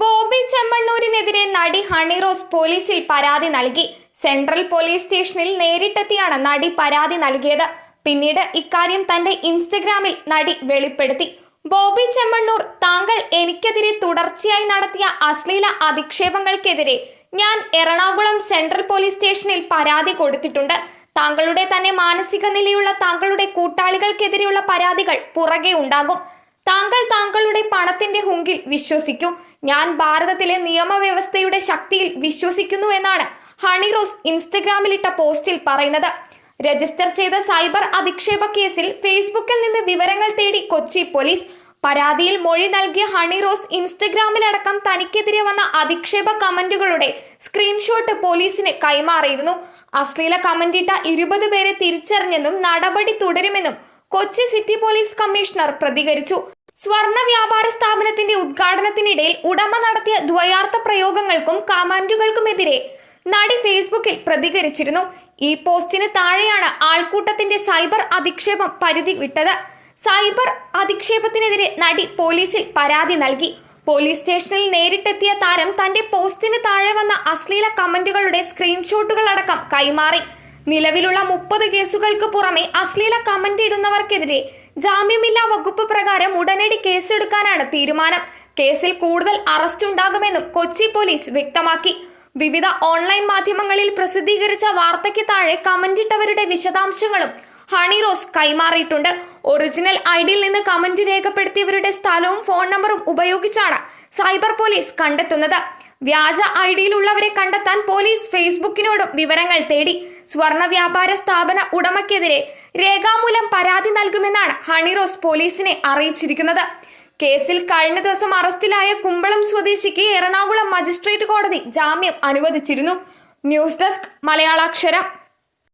ബോബി ചെമ്മണ്ണൂരിനെതിരെ നടി ഹണി റോസ് പോലീസിൽ പരാതി നൽകി. സെൻട്രൽ പോലീസ് സ്റ്റേഷനിൽ നേരിട്ടെത്തിയാണ് നടി പരാതി നൽകിയത്. പിന്നീട് ഇക്കാര്യം തന്റെ ഇൻസ്റ്റഗ്രാമിൽ നടി വെളിപ്പെടുത്തി. ബോബി ചെമ്മണ്ണൂർ താങ്കൾ എനിക്കെതിരെ തുടർച്ചയായി നടത്തിയ അശ്ലീല അധിക്ഷേപങ്ങൾക്കെതിരെ ഞാൻ എറണാകുളം സെൻട്രൽ പോലീസ് സ്റ്റേഷനിൽ പരാതി കൊടുത്തിട്ടുണ്ട്. താങ്കളുടെ തന്നെ മാനസിക നിലയുള്ള താങ്കളുടെ കൂട്ടാളികൾക്കെതിരെയുള്ള പരാതികൾ പുറകെ ഉണ്ടാകും. താങ്കൾ താങ്കളുടെ പണത്തിന്റെ ഹുങ്കിൽ വിശ്വസിക്കൂ. ഞാൻ ഭാരതത്തിലെ നിയമവ്യവസ്ഥയുടെ ശക്തിയിൽ വിശ്വസിക്കുന്നു എന്നാണ് ഹണി റോസ് ഇൻസ്റ്റഗ്രാമിലിട്ട പോസ്റ്റിൽ പറയുന്നത്. രജിസ്റ്റർ ചെയ്ത സൈബർ അധിക്ഷേപ കേസിൽ ഫേസ്ബുക്കിൽ നിന്ന് വിവരങ്ങൾ തേടി കൊച്ചി പോലീസ് പരാതിയിൽ മൊഴി നൽകിയ ഹണി റോസ് ഇൻസ്റ്റഗ്രാമിലടക്കം തനിക്കെതിരെ വന്ന അധിക്ഷേപ കമന്റുകളുടെ സ്ക്രീൻഷോട്ട് പോലീസിന് കൈമാറിയിരുന്നു. അശ്ലീല കമന്റിട്ട ഇരുപത് പേരെ തിരിച്ചറിഞ്ഞെന്നും നടപടി തുടരുമെന്നും കൊച്ചി സിറ്റി പോലീസ് കമ്മീഷണർ പ്രതികരിച്ചു. സ്വർണ വ്യാപാര സ്ഥാപനത്തിന്റെ ഉദ്ഘാടനത്തിനിടയിൽ ഉടമ നടത്തിയ ദ്വയാർത്ഥ പ്രയോഗങ്ങൾക്കും കമന്റുകൾക്കുമെതിരെ നടി ഫേസ്ബുക്കിൽ പ്രതികരിച്ചിരുന്നു. ഈ പോസ്റ്റിന് താഴെയാണ് ആൾക്കൂട്ടത്തിന്റെ സൈബർ അധിക്ഷേപം പരിധി വിട്ടത്. സൈബർ അധിക്ഷേപത്തിനെതിരെ നടി പോലീസിൽ പരാതി നൽകി. പോലീസ് സ്റ്റേഷനിൽ നേരിട്ടെത്തിയ താരം തന്റെ പോസ്റ്റിന് താഴെ വന്ന അശ്ലീല കമന്റുകളുടെ സ്ക്രീൻഷോട്ടുകൾ അടക്കം കൈമാറി. നിലവിലുള്ള മുപ്പത് കേസുകൾക്ക് പുറമെ അശ്ലീല കമന്റ് ഇടുന്നവർക്കെതിരെ ജാമ്യമില്ലാ വകുപ്പ് പ്രകാരം ഉടനടി കേസെടുക്കാനാണ് തീരുമാനം. കേസിൽ കൂടുതൽ അറസ്റ്റ് ഉണ്ടാകുമെന്നും കൊച്ചി പോലീസ് വ്യക്തമാക്കി. വിവിധ ഓൺലൈൻ മാധ്യമങ്ങളിൽ പ്രസിദ്ധീകരിച്ച വാർത്തയ്ക്ക് താഴെ കമന്റിട്ടവരുടെ വിശദാംശങ്ങളും ഹണി റോസ് കൈമാറിയിട്ടുണ്ട്. ഒറിജിനൽ ഐ ഡിയിൽ നിന്ന് കമന്റ് രേഖപ്പെടുത്തിയവരുടെ സ്ഥലവും ഫോൺ നമ്പറും ഉപയോഗിച്ചാണ് സൈബർ പോലീസ് കണ്ടെത്തുന്നത്. വ്യാജ ഐ ഡിയിലുള്ളവരെ കണ്ടെത്താൻ പോലീസ് ഫേസ്ബുക്കിനോടും വിവരങ്ങൾ തേടി. സ്വർണ വ്യാപാര സ്ഥാപന ഉടമയ്ക്കെതിരെ രേഖാമൂലം പരാതി നൽകുമെന്നാണ് ഹണിറോസ് പോലീസിനെ അറിയിച്ചിരിക്കുന്നത്. കേസിൽ കഴിഞ്ഞ ദിവസം അറസ്റ്റിലായ കുമ്പളം സ്വദേശിക്ക് എറണാകുളം മജിസ്ട്രേറ്റ് കോടതി ജാമ്യം അനുവദിച്ചിരുന്നു. News desk Malayalaksharam.